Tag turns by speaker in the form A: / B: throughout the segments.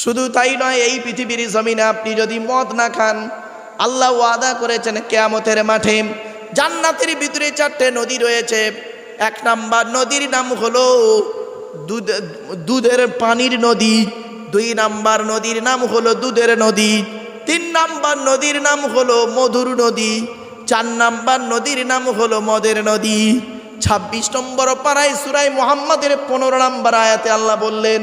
A: শুধু তাই নয়, এই পৃথিবীর জমিনে আপনি যদি মদ না খান, আল্লাহ ওয়াদা করেছেন কেয়ামতের মাঠে। জান্নাতের ভিতরে চারটে নদী রয়েছে। এক নাম্বার নদীর নাম হলো দুধ, দুধের পানির নদী। দুই নাম্বার নদীর নাম হলো দুধের নদী। তিন নাম্বার নদীর নাম হলো মধুর নদী। চার নাম্বার নদীর নাম হলো মদের নদী। ছাব্বিশ নম্বর পাড়ায় সুরাই মোহাম্মদের পনেরো নম্বর আয়াতে আল্লাহ বললেন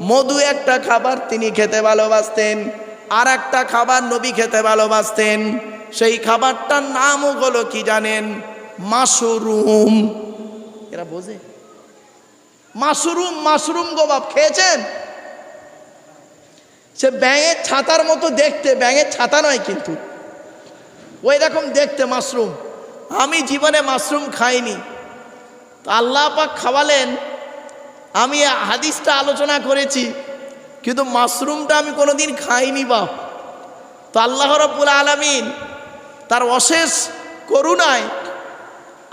A: মধু একটা খাবার তিনি খেতে ভালোবাসতেন আর একটা খাবার নবী খেতে ভালোবাসতেন। সেই খাবারটার নামও হলো কি জানেন? মাশরুম। এরা বোঝে? মাশরুম মাশরুম গোবাব খেয়েছেন? সে ব্যাঙের ছাতার মতো দেখতে, ব্যাঙের ছাতা নয় কিন্তু। ওই রকম দেখতে মাশরুম। আমি জীবনে মাশরুম খাইনি। তো আল্লাহ পাক খাওয়ালেন আমি হাদিসটা আলোচনা করেছি, কিন্তু মাশরুমটা আমি কোনোদিন খাইনি বাপ। তো আল্লাহ রব্বুল আলমিন তার অশেষ করুণায়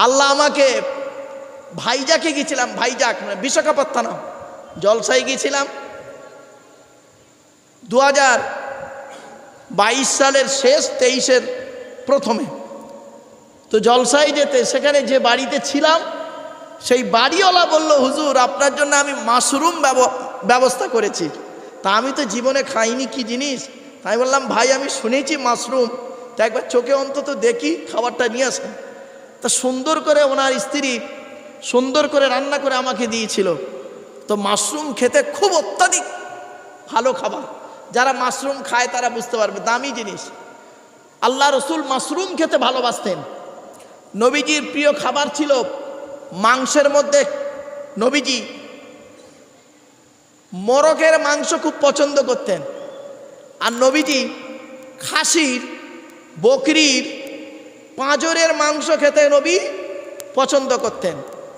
A: আল্লাহ আমাকে ভাইজাকে গেছিলাম ভাইজাক মানে বিশাখাপত্তনম জলসাই গেছিলাম দু হাজার বাইশ সালের শেষ তেইশের প্রথমে। তো জলসাই যেতে, সেখানে যে বাড়িতে ছিলাম সেই বাড়িওয়ালা বলল, হুজুর, আপনার জন্য আমি মাশরুম ব্যব- ব্যবস্থা করেছি। তা আমি তো জীবনে খাইনি, কি জিনিস? আমি বললাম, ভাই, আমি শুনেছি মাশরুম। তা একবার চোখে অন্তত দেখি, খাবারটা নিয়ে আসেন। তা সুন্দর করে ওনার স্ত্রী সুন্দর করে রান্না করে আমাকে দিয়েছিল। তো মাশরুম খেতে খুব অত্যাধিক ভালো খাবার। যারা মাশরুম খায়, তারা বুঝতে পারবে, দামি জিনিস। আল্লাহ রসুল মাশরুম খেতে ভালোবাসতেন। নবীজির প্রিয় খাবার ছিল মাংসের মধ্যে নবীজি মোরগের মাংস খুব পছন্দ করতেন। আর নবীজি খাসির, বকরির, পাঁজরের মাংস খেতে নবী পছন্দ করতেন।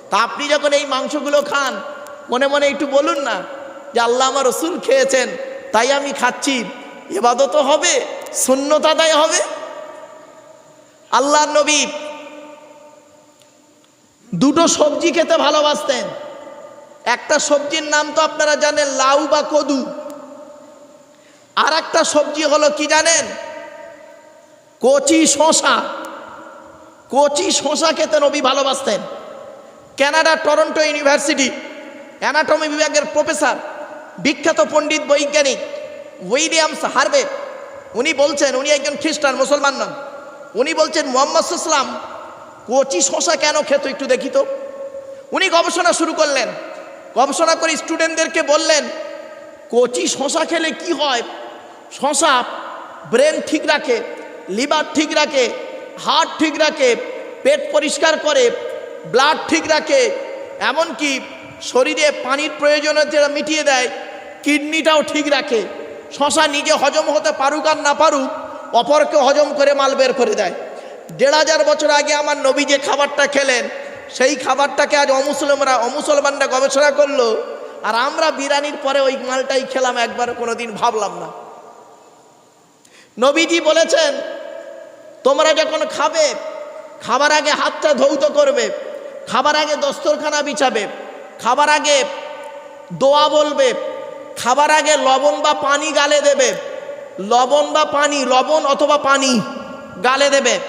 A: তা আপনি যখন এই মাংসগুলো খান, মনে মনে একটু বলুন না যে আল্লাহ আমার রসুল খেয়েছেন, তাই আমি খাচ্ছি। এবাদত হবে শূন্যতাদায় হবে। আল্লাহ নবী দুটো সবজি খেতে ভালোবাসতেন। একটা সবজির নাম তো আপনারা জানেন, লাউ বা কদু। আর একটা সবজি হলো কি জানেন? কচি শশা কচি শশা খেতে নবী ভালোবাসতেন। কানাডা টরন্টো ইউনিভার্সিটি, অ্যানাটমি বিভাগের প্রফেসর, বিখ্যাত পণ্ডিত, বৈজ্ঞানিক উইলিয়ামস হার্বে উনি বলছেন, উনি একজন খ্রিস্টান, মুসলমান নন। উনি বলছেন, মোহাম্মদ ইসলাম কচি শশা কেন খেত একটু দেখি তো? উনি গবেষণা শুরু করলেন। গবেষণা করে স্টুডেন্টদেরকে বললেন, কচি শশা খেলে কি হয়? শশা ব্রেন ঠিক রাখে, লিভার ঠিক রাখে, হার্ট ঠিক রাখে, পেট পরিষ্কার করে, ব্লাড ঠিক রাখে, এমনকি শরীরে পানির প্রয়োজনীয়তা মিটিয়ে দেয়, কিডনিটাও ঠিক রাখে। শশা নিজে হজম হতে পারুক আর না পারুক, অপরকে হজম করে মাল বের করে দেয়। দেড় হাজার বছর আগে আমার নবী যে খাবারটা খেলেন, সেই খাবারটাকে আজ অমুসলিমরা, অমুসলমানরা গবেষণা করল, আর আমরা বিরানির পরে ওই মালটাই খেলাম একবার কোনোদিন ভাবলাম না। নবীজি বলেছেন, তোমরা যখন খাবে, খাবার আগে হাতটা ধৌত করবে, খাবার আগে দস্তরখানা বিছাবে, খাবার আগে দোয়া বলবে, খাবার আগে লবণ বা পানি গালে দেবে, লবণ বা পানি, লবণ অথবা পানি গালে দেবে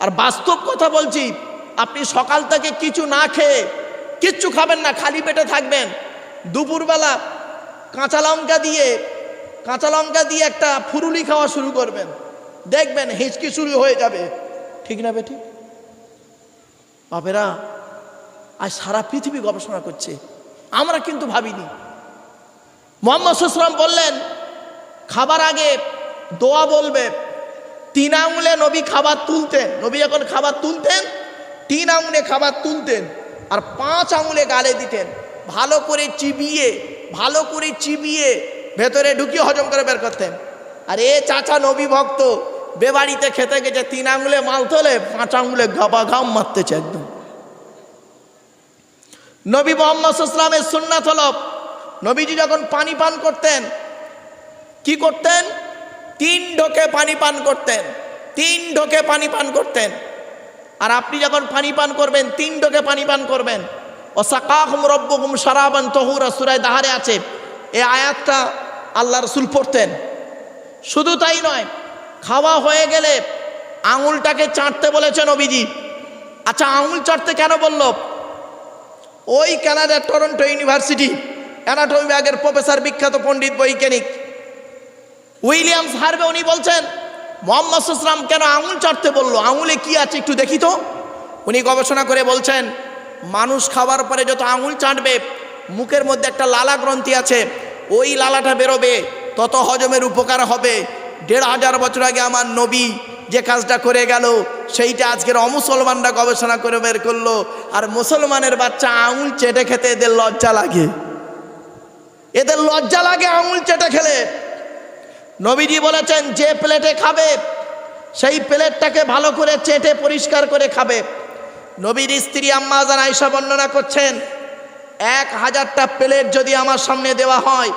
A: আর বাস্তব কথা বলছি, আপনি সকাল থেকে কিছু না খেয়ে কিচ্ছু খাবেন না, খালি পেটে থাকবেন। দুপুরবেলা কাঁচা লঙ্কা দিয়ে, কাঁচা লঙ্কা দিয়ে একটা ফুরুলি খাওয়া শুরু করবেন। দেখবেন হিঁচকি শুরু হয়ে যাবে। ঠিক না বেটি? বাপেরা, আজ সারা পৃথিবী গবেষণা করছে। আমরা কিন্তু ভাবিনি। মোহাম্মদ সুসলাম বললেন, খাবার আগে দোয়া বলবে। তিন আঙুলে নবী খাবার তুলতেন। নবী যখন খাবার তুলতেন, তিন আঙুলে খাবার তুলতেন আর পাঁচ আঙুলে গালে দিতেন। ভালো করে চিবিয়ে, ভালো করে চিবিয়ে ভেতরে ঢুকিয়ে হজম করে বের করতেন। আর এ চাচা নবী ভক্ত, বেবাড়িতে খেতে গেছে, তিন আঙুলে মাল তোলে, পাঁচ আঙুলে গাবা ঘাম মারতেছে একদম। নবী মোহাম্মদ ইসলামের সুন্নাত হল, নবীজি যখন পানি পান করতেন, কি করতেন? তিন ঢোকে পানি পান করতেন, তিন ঢোকে পানি পান করতেন। আর আপনি যখন পানি পান করবেন, তিন ঢোকে পানি পান করবেন। ও সাকাহুম রব্বহুম সারাবান তহুরা, সুরায় দাহারে আছে। এই আয়াতটা আল্লাহ রসুল পড়তেন। শুধু তাই নয়, খাওয়া হয়ে গেলে আঙুলটাকে চাটতে বলেছেন নবীজি। আচ্ছা আঙুল চাটতে কেন বলল? ওই কানাডার টরন্টো ইউনিভার্সিটি, অ্যানাটমি বিভাগের প্রফেসর বিখ্যাত পণ্ডিত বৈজ্ঞানিক। উইলিয়ামস হারবে, উনি বলছেন, মোহাম্মদ ইসলাম কেন আঙুল চাটতে বলল? আঙুলে কি আছে একটু দেখি তো। উনি গবেষণা করে বলছেন, মানুষ খাওয়ার পরে যত আঙুল চাটবে, মুখের মধ্যে একটা লালা গ্রন্থি আছে, ওই লালাটা বেরোবে, তত হজমের উপকার হবে। দেড় হাজার বছর আগে আমার নবী যে কাজটা করে গেল, সেইটা আজকের অমুসলমানরা গবেষণা করে বের করল, আর মুসলমানের বাচ্চা আঙুল চেটে খেতে এদের লজ্জা লাগে। এদের লজ্জা লাগে আঙুল চেটে খেলে। নবীজি বলেছেন, যে প্লেটে খাবে, সেই প্লেটটাকে ভালো করে চেটে পরিষ্কার করে খাবে। নবীর স্ত্রী আম্মাজান আয়সা বর্ণনা করছেন, এক হাজারটা প্লেট যদি আমার সামনে দেওয়া হয়,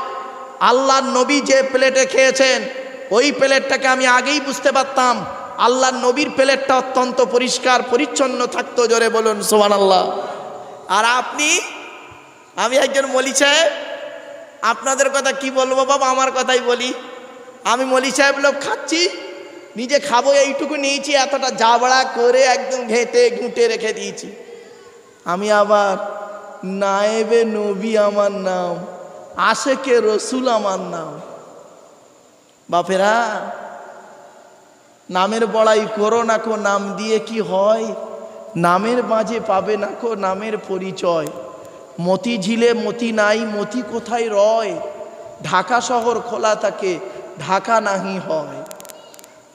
A: আল্লাহর নবী যে প্লেটে খেয়েছেন, ওই প্লেটটাকে আমি আগেই বুঝতে পারতাম। আল্লাহর নবীর প্লেটটা অত্যন্ত পরিষ্কার, পরিচ্ছন্ন থাকতো। জোরে বলুন সোমান আল্লাহ আর আপনি, আমি একজন মলি সাহেব, আপনাদের কথা কি বলব বাবা? আমার কথাই বলি। আমি মলি সাহেব লোক খাচ্ছি, নিজে খাব, এইটুকু নিয়েছি, এতটা জাবড়া করে একদম ঘেঁটে ঘুঁটে রেখে দিয়েছি। আমি আবার নায়েবে নবী আমার নাম, আশেকে রসুল আমার নাম। বাপেরা, নামের বড়াই করো না কো, নাম দিয়ে কি হয়? নামের মাঝে পাবে না কো নামের পরিচয়? মতি ঝিলে মতি নাই, মতি কোথায় রয়? ঢাকা শহর খোলা থাকে ঢাকা নাহি হয়।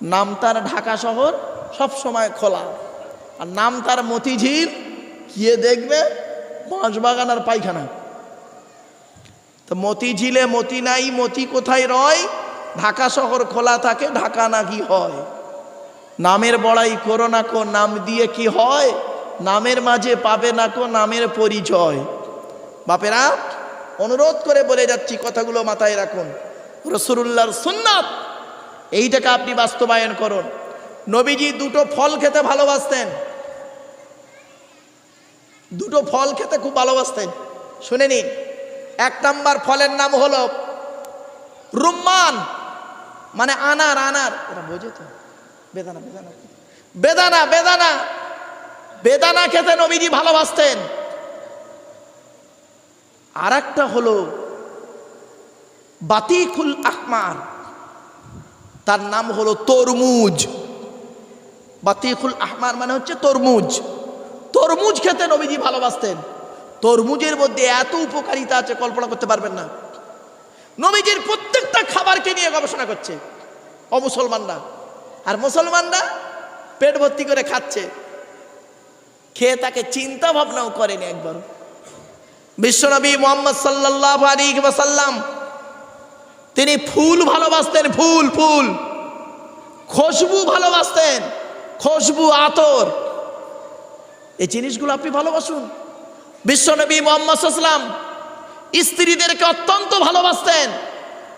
A: নাম তার ঢাকা শহর সব সময় খোলা। আর নাম তার মতিঝিল, গিয়ে দেখবে বাঁশবাগান আর পায়খানা। তো মতিঝিলে মতি নাই, মতি কোথায় রয়? ঢাকা শহর খোলা থাকে, ঢাকা নাকি হয়। নামের বড়াই করো না কো, নাম দিয়ে কি হয়? নামের মাঝে পাবে না কো, নামের পরিচয়। বাপেরা, অনুরোধ করে বলে যাচ্ছি, কথাগুলো মাথায় রাখুন। রসুল্লাহর সুন্নাত। এইটাকে আপনি বাস্তবায়ন করুন। নবীজি দুটো ফল খেতে ভালোবাসতেন। দুটো ফল খেতে খুব ভালোবাসতেন। শুনে নিন। এক নাম্বার ফলের নাম হলো রুম্মান। মানে আনার আনার। এটা বোঝে তো? বেদানা বেদানা। বেদানা বেদানা। বেদানা খেতে নবীজি ভালোবাসতেন। আর একটা হলো বাতিকুল আহমার। তার নাম হলো তরমুজ। বাতিকুল আহমার মানে হচ্ছে তরমুজ। তরমুজ খেতে নবীজি ভালোবাসতেন। তরমুজের মধ্যে এত উপকারিতা আছে, কল্পনা করতে পারবেন না। নবীজির প্রত্যেকটা খাবারকে নিয়ে গবেষণা করছে। অমুসলমানরা আর মুসলমানরা পেট ভর্তি করে খাচ্ছে। খেয়ে তাকে চিন্তা ভাবনাও করেনি একবার। বিশ্বনবী মোহাম্মদ সাল্লাহ আলী ওয়াসাল্লাম তিনি ফুল ভালোবাসতেন ফুল ফুল। খুশবু ভালোবাসতেন খুশবু আতর। এই জিনিসগুলো আপনি ভালোবাসুন। বিশ্বনবী মোহাম্মদ সাল্লাম স্ত্রীদেরকে অত্যন্ত ভালোবাসতেন।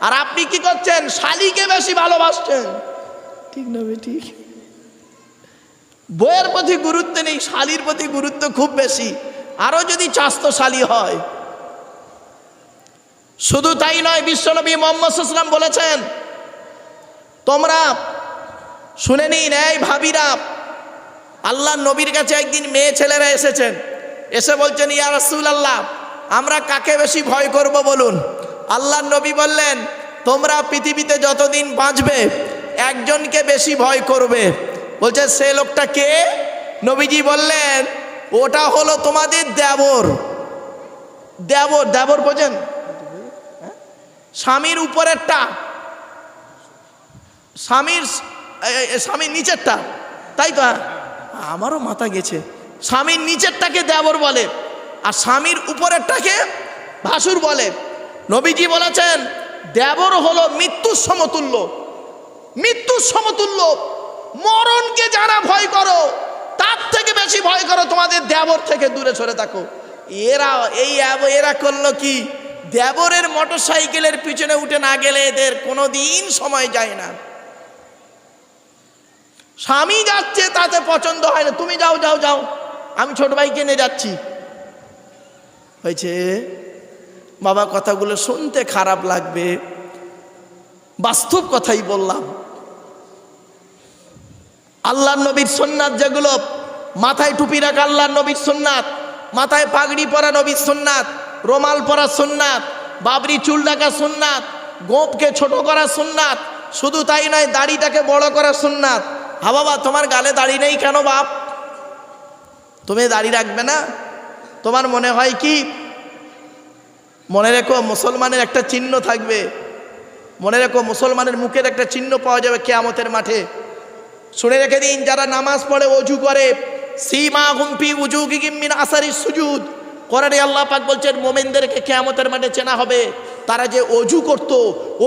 A: আর আপনি কি করছেন? শালিকে বেশি ভালোবাসছেন ঠিক না ঠিক। বইয়ের প্রতি গুরুত্ব নেই শালির প্রতি গুরুত্ব খুব বেশি। আরও যদি চাস্তশালী হয় শুধু তাই নয়, বিশ্বনবী মোহাম্মদ ইসলাম বলেছেন, তোমরা শুনে নিন, এই ভাবিরা আল্লাহ নবীর কাছে একদিন মেয়ে ছেলেরা এসেছেন। এসে বলছেন, ইয়া রাসূল আল্লাহ আমরা কাকে বেশি ভয় করব বলুন? আল্লাহ নবী বললেন, তোমরা পৃথিবীতে যতদিন বাঁচবে, একজনকে বেশি ভয় করবে। বলছে, সে লোকটা কে? নবীজি বললেন, ওটা হলো তোমাদের দেবর। দেবর দেবর বোঝেন? স্বামীর উপরেরটা, স্বামীর স্বামীর নিচেরটা, তাই তো? হ্যাঁ? আমারও মাথা গেছে। স্বামীর নিচেরটাকে দেবর বলে, আর স্বামীর উপরেরটাকে ভাসুর বলে। নবীজি বলেছেন, দেবর হলো মৃত্যুর সমতুল্য। মৃত্যুর সমতুল্য। মরণকে যারা ভয় করো, তার থেকে বেশি ভয় করো তোমাদের দেবর থেকে দূরে সরে থাকো। এরা, এই এরা করল কি? দেবরের মোটর সাইকেলের পিছনে উঠে না গেলে এদের কোনো দিন সময় যায় না। স্বামী যাচ্ছে, তাতে পছন্দ হয় না। তুমি যাও যাও যাও। আমি ছোট ভাইকে নিয়ে যাচ্ছি। হয়েছে, বাবা কথাগুলো শুনতে খারাপ লাগবে। বাস্তব কথাই বললাম। আল্লাহ নবীর সোননাথ যেগুলো, মাথায় টুপি রাখা আল্লাহ নবীর সোননাথ মাথায় পাগড়ি পরা নবীর সোননাথ রোমাল পরা সুন্নাত, বাবরি চুল ডাকা সোননাথ গোপকে ছোট করা সুন্নাত, শুধু তাই নয়, দাড়িটাকে বড় করা সুন্নাত। হা বাবা, তোমার গালে দাড়ি নেই কেন বাপ? তুমি দাড়ি রাখবে না? তোমার মনে হয় কি? মনে রেখো, মুসলমানের একটা চিহ্ন থাকবে। মনে রেখো, মুসলমানের মুখের একটা চিহ্ন পাওয়া যাবে কেয়ামতের মাঠে। শুনে রেখে দিন, যারা নামাজ পড়ে, অজু করে সীমা গুম্পি উজু গিমিন আসারি সুজুদ। কোরআনে আল্লাহ পাক বলছেন, মোমেনদেরকে কেয়ামতের মাঠে চেনা হবে। তারা যে অজু করত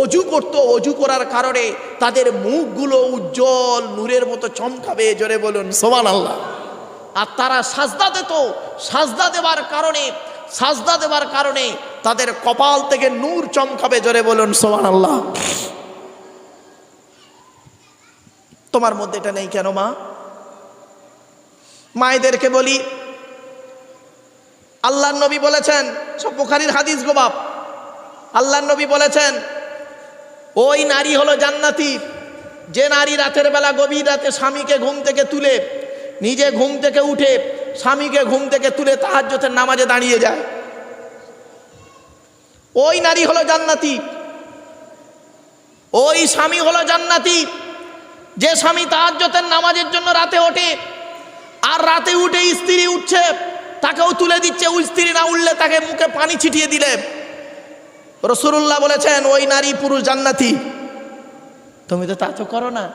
A: অজু করত, অজু করার কারণে তাদের মুখগুলো উজ্জ্বল নূরের মতো চমকাবে, জোরে বলুন সোমান আল্লাহ আর তারা সাজদা দিত, সাজদা দেওয়ার কারণে, সাজদা দেওয়ার কারণে তাদের কপাল থেকে নূর চমকাবে, জোরে বলুন সোমান আল্লাহ তোমার মধ্যে এটা নেই কেন মা? মায়েদেরকে বলি আল্লাহ নবী বলেছেন, সব বুখারির হাদিস গোবাব আল্লাহ নবী বলেছেন, ওই নারী হলো জান্নাতি। যে নারী রাতের বেলা গভীর রাতে স্বামীকে ঘুম থেকে তুলে, নিজে ঘুম থেকে উঠে স্বামীকে ঘুম থেকে তুলে তাহাজ্জতের নামাজে দাঁড়িয়ে যায়। ওই নারী হলো জান্নাতি। ওই স্বামী হলো জান্নাতি। যে স্বামী তাহাজ্জতের নামাজের জন্য রাতে ওঠে, আর রাতে উঠে স্ত্রী উঠছে তাকেও তুলে দিচ্ছে, ওই স্ত্রী না উঠলে তাকে মুখে পানি ছিটিয়ে দিলে। রসুল্লাহ বলেছেন, ওই নারী পুরুষ জান্নাতি। তুমি তো তা তো করো না।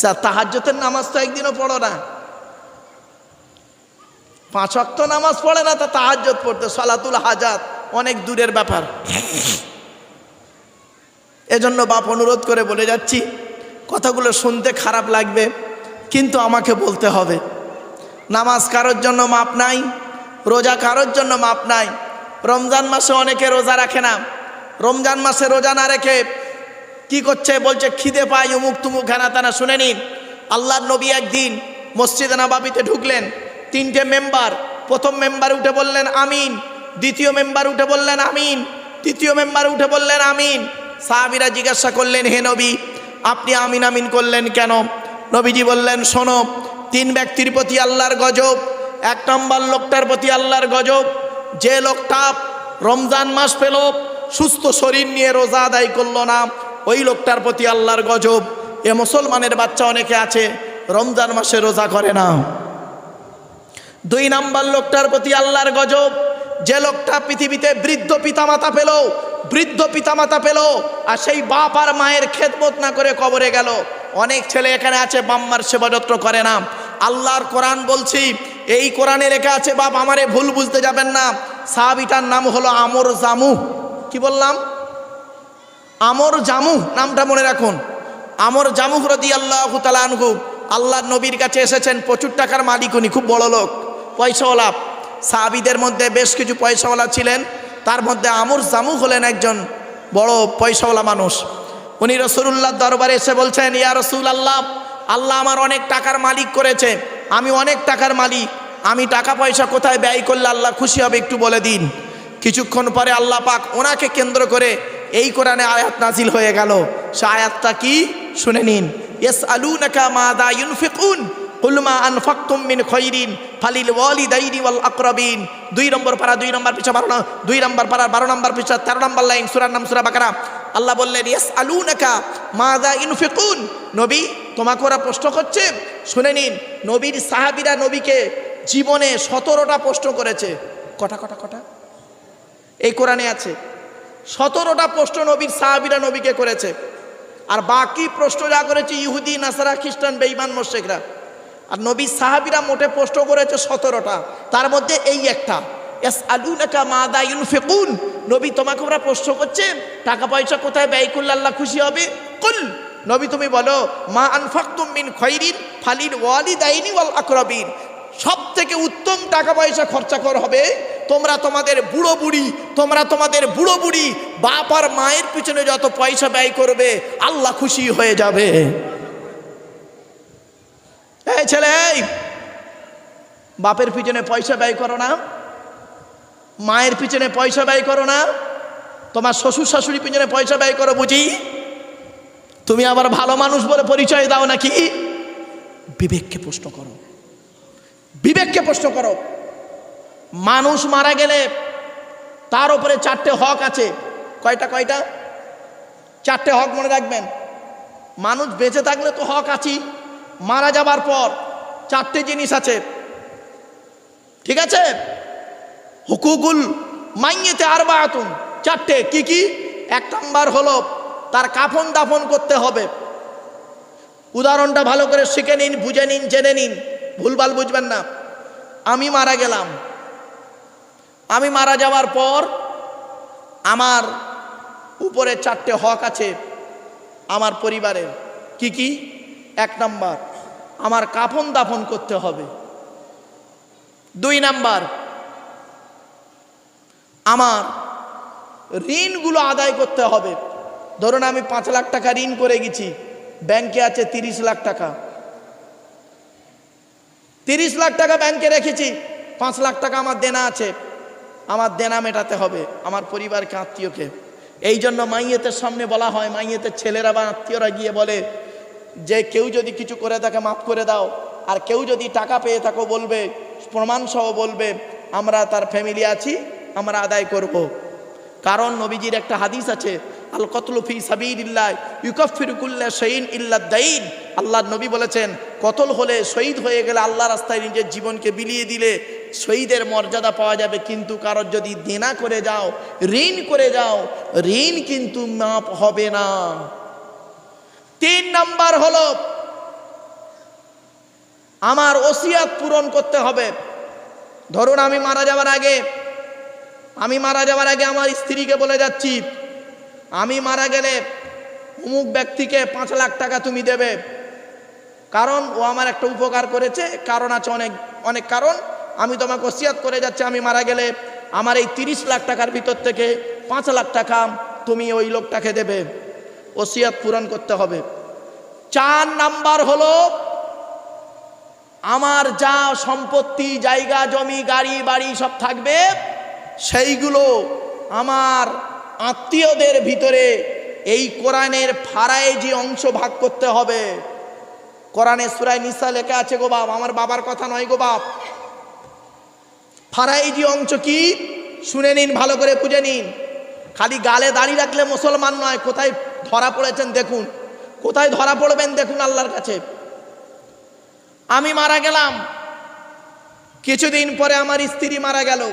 A: যা তাহাজ্জতের নামাজ তো একদিনও পড়ো না। পাঁচ অক্ত নামাজ পড়ে না, তা তাহাজ্জত পড়তে। সলাতুল হাজাত অনেক দূরের ব্যাপার। এজন্য বাপ অনুরোধ করে বলে যাচ্ছি, কথাগুলো শুনতে খারাপ লাগবে, কিন্তু আমাকে বলতে হবে। নামাজ কারোর জন্য মাপ নাই। রোজা কারোর জন্য মাপ নাই। রমজান মাসে অনেকে রোজা রাখে না। রমজান মাসে রোজা না রেখে কি করছে? বলছে, খিদে পাই উমুক তুমুক ঘানা তানা, শুনে নিন। আল্লাহর নবী একদিন মসজিদে নাবাবিতে ঢুকলেন। তিনটে মেম্বার, প্রথম মেম্বার উঠে বললেন, আমিন। দ্বিতীয় মেম্বার উঠে বললেন, আমিন। তৃতীয় মেম্বার উঠে বললেন, আমিন। সাহাবিরা জিজ্ঞাসা করলেন, হে নবী, আপনি আমিন আমিন করলেন কেন? নবীজি বললেন, শোনো, তিন ব্যক্তির প্রতি আল্লাহর গজব এক নম্বর লোকটার প্রতি আল্লাহর গজব। যে লোকটা রমজান মাস পেল, সুস্থ শরীর নিয়ে রোজা আদায় করল না, ওই লোকটার প্রতি আল্লাহর গজব। এ মুসলমানের বাচ্চা অনেকে আছে, রমজান মাসে রোজা করে না। দুই নাম্বার লোকটার প্রতি আল্লাহর গজব, যে লোকটা পৃথিবীতে বৃদ্ধ পিতামাতা পেল, বৃদ্ধ পিতামাতা পেল, আর সেই বাপ আর মায়ের খেদমত না করে কবরে গেল। অনেক ছেলে এখানে আছে বাম্মার সেবা যত্ন করে না। আল্লাহর কোরআন বলছি এই কোরআনে লেখা আছে, বাপ, আমারে ভুল বুঝতে যাবেন না। সাহাবিটার নাম হলো আমর জামু। কি বললাম? আমর জামু, নামটা মনে রাখুন। আমর জামু রদি আল্লাহ তালানহু আল্লাহ নবীর কাছে এসেছেন, প্রচুর টাকার মালিক উনি, খুব বড় লোক, পয়সাওয়ালা। সাহাবিদের মধ্যে বেশ কিছু পয়সাওয়ালা ছিলেন, তার মধ্যে আমর জামু হলেন একজন বড় পয়সাওয়ালা মানুষ। উনি রসুল্লাহ দরবারে এসে বলছেন, ইয়া রসুল আল্লাহ আল্লাহ আমার অনেক টাকার মালিক করেছে, আমি অনেক টাকার মালিক। আমি টাকা পয়সা কোথায় ব্যয় করলে আল্লাহ খুশি হবে একটু বলে দিন। কিছুক্ষণ পরে আল্লাহ পাক ওনাকে কেন্দ্র করে এই কোরআনে আয়াত নাজিল হয়ে গেল। সে আয়াতটা কি? শুনে নিন। ইয়েস আলু নাকা মা দা ইউনফিকুন কুলমা আনফাক্তুম মিন খৈরিন ফালিল ওয়ালিদাইনি ওয়াল আকরাবিন। দুই নম্বর পারা, দুই নম্বর পিছা বারো দুই নম্বর পারা, বারো নম্বর পিছা তেরো নম্বর লাইন, সুরার নাম সুরা বাকারা। আল্লাহ বললেন ইয়েস আলু নাকা মা দা ইনফিকুন নবী তোমাকে ওরা প্রশ্ন করছে। শুনে নিন, নবীর সাহাবিরা নবীকে জীবনে সতেরোটা প্রশ্ন করেছে। কটা কটা কটা? এই কোরআনে আছে, সতেরোটা প্রশ্ন নবীর সাহাবিরা নবীকে করেছে। আর বাকি প্রশ্ন যা করেছে ইহুদি, নাসারা, খ্রিস্টান বেইমান মোশেকরা। আর নবীর সাহাবিরা মোটে প্রশ্ন করেছে সতেরোটা। তার মধ্যে এই একটা এস আলুনাকা মাদা ইউনফিকুন। নবী তোমাকে ওরা প্রশ্ন করছে, টাকা পয়সা কোথায় ব্যয় করলে আল্লাহ খুশি হবে? কুল, নবী তুমি বলো, মা আনফাকতুম মিন খৈরিন ফালিল ওয়ালিদাইনি ওয়াল আকরাবিন। সব থেকে উত্তম টাকা পয়সা খরচা কর হবে, তোমরা তোমাদের বুড়ো বুড়ি, তোমরা তোমাদের বুড়ো বুড়ি, বাপ আর মায়ের পিছনে যত পয়সা ব্যয় করবে, আল্লাহ খুশি হয়ে যাবে। ছেলে বাপের পিছনে পয়সা ব্যয় করো না, মায়ের পিছনে পয়সা ব্যয় করো না, তোমার শ্বশুর শাশুড়ি পিছনে পয়সা ব্যয় করো বুঝি? তুমি আবার ভালো মানুষ বলে পরিচয় দাও নাকি? বিবেককে প্রশ্ন করো। বিবেককে প্রশ্ন করো। মানুষ মারা গেলে তার উপরে চারটে হক আছে। কয়টা কয়টা? চারটে হক মনে রাখবেন। মানুষ বেঁচে থাকলে তো হক আছেই। মারা যাবার পর চারটে জিনিস আছে। ঠিক আছে? হুকুকুল মাইয়েতে আর বায়াতুন চারটে। কি কি? এক নম্বর হলো তার কাফন দাফন করতে হবে। উদাহরণটা ভালো করে শিখে নিন, বুঝে নিন, জেনে নিন। ভুলভাল বুঝবেন না। আমি মারা গেলাম। আমি মারা যাওয়ার পর আমার উপরে চারটে হক আছে আমার পরিবারের। কি কি? এক নাম্বার, আমার কাফন দাফন করতে হবে। দুই নাম্বার, আমার ঋণগুলো আদায় করতে হবে। ধরুন আমি পাঁচ লাখ টাকা ঋণ করে গেছি। ব্যাংকে আছে তিরিশ লাখ টাকা। তিরিশ লাখ টাকা ব্যাংকে রেখেছি, পাঁচ লাখ টাকা আমার দেনা আছে, আমার দেনা মেটাতে হবে, আমার পরিবারকে, আত্মীয়কে এই জন্য মাইয়েতের সামনে বলা হয়, মাইয়েতের ছেলেরা বা আত্মীয়রা গিয়ে বলে, যে কেউ যদি কিছু করে থাকে মাফ করে দাও, আর কেউ যদি টাকা পেয়ে থাকো বলবে প্রমাণ সহ বলবে, আমরা তার ফ্যামিলি আছি, আমরা আদায় করব। কারণ নবীজির একটা হাদিস আছে আল কতলফি সাবিল্লাহ ইউকফিরুকুল্লা শহীদ ইল্লা দাইন আল্লাহ নবী বলেছেন, কতল হলে শহীদ হয়ে গেলে আল্লাহ রাস্তায় নিজের জীবনকে বিলিয়ে দিলে শহীদের মর্যাদা পাওয়া যাবে। কিন্তু কারোর যদি দেনা করে যাও, ঋণ করে যাও, ঋণ কিন্তু মাপ হবে না। তিন নাম্বার হলো, আমার ওসিয়াত পূরণ করতে হবে। ধরুন আমি মারা যাওয়ার আগে, আমি মারা যাওয়ার আগে আমার স্ত্রীকে বলে যাচ্ছি, আমি মারা গেলে অমুক ব্যক্তিকে পাঁচ লাখ টাকা তুমি দেবে। কারণ ও আমার একটা উপকার করেছে, কারণ আছে অনেক অনেক কারণ। আমি তোমাকে ওসিয়াত করে যাচ্ছি, আমি মারা গেলে আমার এই তিরিশ লাখ টাকার ভিতর থেকে পাঁচ লাখ টাকা তুমি ওই লোকটাকে দেবে। ওসিয়াত পূরণ করতে হবে। চার নাম্বার হলো, আমার যা সম্পত্তি, জায়গা, জমি, গাড়ি, বাড়ি সব থাকবে, সেইগুলো আমার আত্মীয়দের ভিতরে এই কোরআনের ফারাইজি অংশ ভাগ করতে হবে। কোরআনে সুরায় নিসা লেখা আছে গো বাপ, আমার বাবার কথা নয় গো বাপ। ফারাইজি অংশ কি? শুনে নিন, ভালো করে বুঝে নিন। খালি গালে দাঁড়িয়ে রাখলে মুসলমান নয়, কোথায় ধরা পড়েছেন দেখুন। কোথায় ধরা পড়বেন দেখুন আল্লাহর কাছে। আমি মারা গেলাম। কিছুদিন পরে আমার স্ত্রী মারা গেল।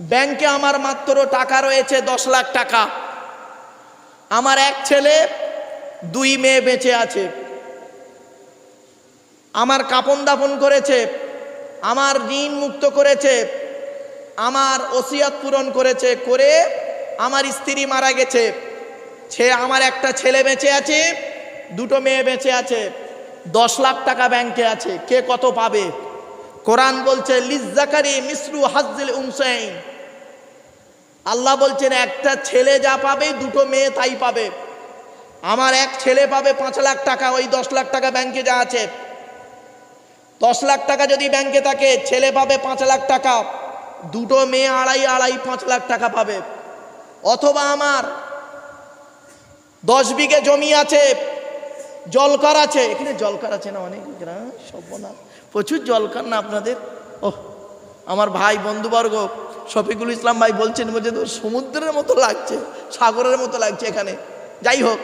A: ব্যাংকে আমার মাত্র টাকা রয়েছে দশ লাখ টাকা। আমার এক ছেলে, দুই মেয়ে বেঁচে আছে। আমার কাপন দাপন করেছে, আমার ঋণ মুক্ত করেছে, আমার ওসিয়াত পূরণ করেছে করে আমার স্ত্রী মারা গেছে। সে আমার একটা ছেলে বেঁচে আছে, দুটো মেয়ে বেঁচে আছে, দশ লাখ টাকা ব্যাংকে আছে, কে কত পাবে? কোরআন বলছে লিজাকারি মিসরু হাজিল উমসাইন আল্লাহ বলছেন, একটা ছেলে যা পাবে, দুটো মেয়ে তাই পাবে। আমার এক ছেলে পাবে পাঁচ লাখ টাকা, ওই দশ লাখ টাকা ব্যাংকে যা আছে। দশ লাখ টাকা যদি ব্যাংকে থাকে, ছেলে পাবে পাঁচ লাখ টাকা, দুটো মেয়ে আড়াই আড়াই, পাঁচ লাখ টাকা পাবে। অথবা আমার দশ বিঘে জমি আছে, জলকর আছে, এখানে জলকর আছে না অনেক গ্রাম সর্বনা প্রচুর জলকর না আপনাদের? ও আমার ভাই, বন্ধুবর্গ, শফিকুল ইসলাম ভাই বলছেন, বলছে তো সমুদ্রের মতো লাগছে, সাগরের মতো লাগছে এখানে। যাই হোক,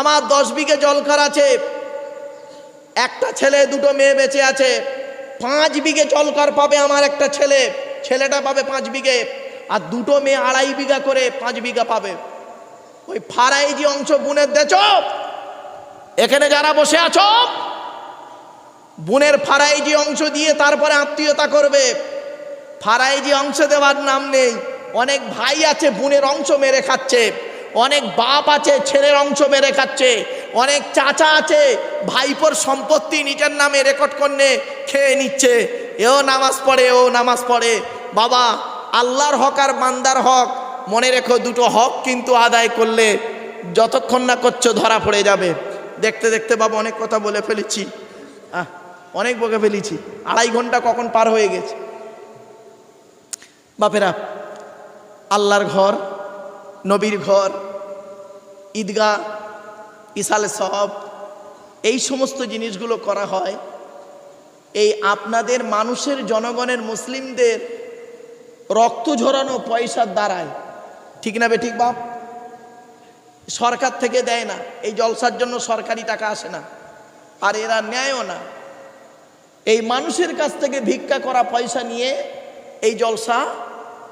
A: আমার দশ বিঘে জলকর আছে একটা ছেলে, দুটো মেয়ে বেঁচে আছে। পাঁচ বিঘে জলকর পাবে আমার একটা ছেলে? ছেলেটা পাবে পাঁচ বিঘে। আর দুটো মেয়ে আড়াই বিঘা করে পাঁচ বিঘা পাবে। ওই ফারাই যে অংশ বুনের দেছ, এখানে যারা বসে আছো, বুনের ফারাইজি অংশ দিয়ে তারপরে আত্মীয়তা করবে। ফারাইজি অংশ দেওয়ার নাম নেই। অনেক ভাই আছে, বুনের অংশ মেরে খাচ্ছে। অনেক বাপ আছে, ছেলের অংশ মেরে খাচ্ছে। অনেক চাচা আছে, ভাইপোর সম্পত্তি নিজের নামে রেকর্ড করনে খেয়ে নিচ্ছে। এও নামাজ পড়ে, ও নামাজ পড়ে। বাবা, আল্লাহর হক আর বান্দার হক, মনে রেখো দুটো হক কিন্তু আদায় করলে যতক্ষণ না করছ ধরা পড়ে যাবে। দেখতে দেখতে বাবা অনেক কথা বলে ফেলেছি। অনেক বকে ফেলেছি। আড়াই ঘণ্টা কখন পার হয়ে গেছে। বাপেরা, আল্লাহর ঘর, নবীর ঘর, ঈদগাহ ইসালে সব, এই সমস্ত জিনিসগুলো করা হয়। এই আপনাদের মানুষের জনগণের মুসলিমদের রক্ত ঝরানো পয়সার দ্বারায়। ঠিক না বে ঠিক বাপ? সরকার থেকে দেয় না, এই জলসার জন্য সরকারি টাকা আসে না, আর এরা নেয়ও না। এই মানুষের কাছ থেকে ভিক্ষা করা পয়সা নিয়ে এই জলসা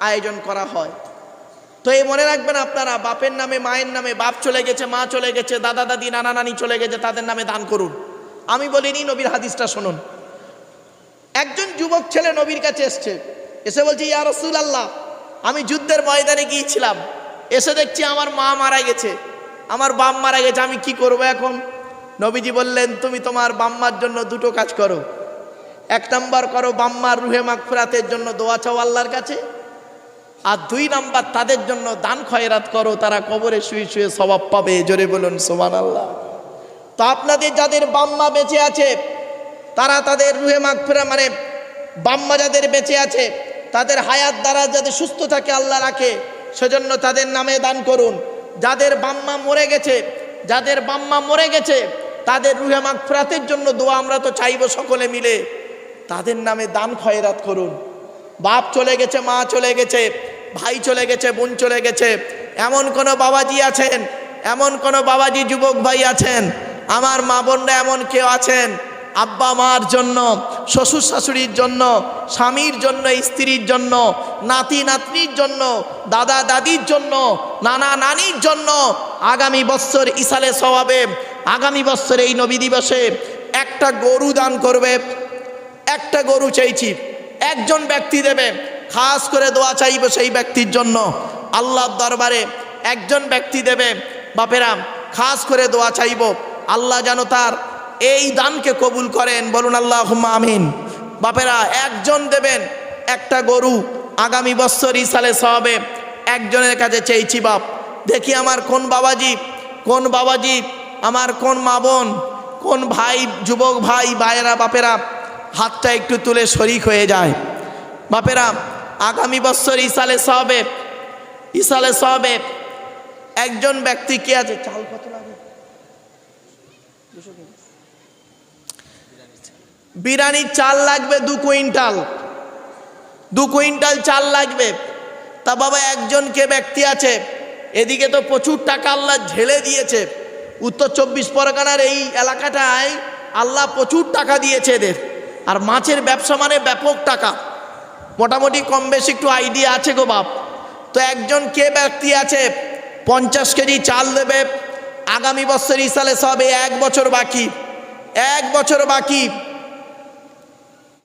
A: আয়োজন করা হয়। তো এই মনে রাখবেন আপনারা, বাপের নামে, মায়ের নামে, বাপ চলে গেছে, মা চলে গেছে, দাদা, দাদি, নানা, নানি চলে গেছে, তাদের নামে দান করুন। আমি বলিনি নবীর হাদিসটা শুনুন। একজন যুবক ছেলে নবীর কাছে এসছে, এসে বলছে, ইয়া রসুল আল্লাহ আমি যুদ্ধের ময়দানে গিয়েছিলাম। এসে দেখছি আমার মা মারা গেছে। আমার বাপ মারা গেছে, আমি কি করব এখন? নবীজি বললেন, তুমি তোমার বাম্মার জন্য দুটো কাজ করো। এক নম্বর করো বাম্মার রুহে মাগফিরাতের জন্য দোয়া চাও আল্লাহর কাছে আর দুই নাম্বার, তাদের জন্য দান খয়রাত করো, তারা কবরে শুয়ে শুয়ে স্বভাব পাবে। জোরে বলুন সোমান আল্লাহ তো আপনাদের যাদের বাম্মা বেঁচে আছে, তারা তাদের রুহে মাগফিরা মানে বাম্মা যাদের বেঁচে আছে, তাদের হায়াত দ্বারা যাদের সুস্থ থাকে, আল্লাহ রাখে, সেজন্য তাদের নামে দান করুন। যাদের বাম্মা মরে গেছে, যাদের বাম্মা মরে গেছে, তাদের রুহে মাগফিরাতের জন্য দোয়া আমরা তো চাইব সকলে মিলে। তাদের নামে দান খয়রাত করুন। বাপ চলে গেছে, মা চলে গেছে, ভাই চলে গেছে, বোন চলে গেছে। এমন কোনো বাবাজি আছেন? এমন কোনো বাবাজি যুবক ভাই আছেন? আমার মা বোনরা এমন কেউ আছেন? আব্বা মার জন্য, শ্বশুর শাশুড়ির জন্য, স্বামীর জন্য, স্ত্রীর জন্য, নাতি নাতনির জন্য, দাদা দাদির জন্য, নানা নানির জন্য আগামী বছর ইসালে স্বভাবে আগামী বছর এই নবী দিবসে একটা গরু দান করবে। একটা গরু চাইছি। একজন ব্যক্তি দেবে, খাস করে দোয়া চাইব সেই ব্যক্তির জন্য। আল্লাহর দরবারে একজন ব্যক্তি দেবে বাপেরাম খাস করে দোয়া চাইব। আল্লাহ যেন তার এই দানকে কবুল করেন, বলুন আল্লাহ আমিন। বাপেরা, একজন দেবেন একটা গরু, আগামী বছর ইসালে সবে একজনের কাছে চেয়েছি বাপ। দেখি আমার কোন বাবাজি কোন বাবাজি, আমার কোন মা বোন, কোন ভাই, যুবক ভাই, ভাইয়েরা, বাপেরা হাতটা একটু তুলে শরিক হয়ে যায়। বাপেরা, আগামী বছর ইসালে সবে ইসালে সবে একজন ব্যক্তি কে আছে? চাল কত লাগে? বিরিয়ানির চাল লাগবে দু কুইন্টাল। দু কুইন্টাল চাল লাগবে। তা বাবা, একজন কে ব্যক্তি আছে? এদিকে তো প্রচুর টাকা আল্লাহ ঝেলে দিয়েছে। উত্তর চব্বিশ পরগনার এই এলাকাটায় আল্লাহ প্রচুর টাকা দিয়েছে এদের। আর মাছের ব্যবসা মানে ব্যাপক টাকা। মোটামুটি কম বেশি একটু আইডিয়া আছে গো বাপ। তো একজন কে ব্যক্তি আছে, পঞ্চাশ কেজি চাল দেবে, আগামী বছর ইসালে সবে এক বছর বাকি। এক বছর বাকি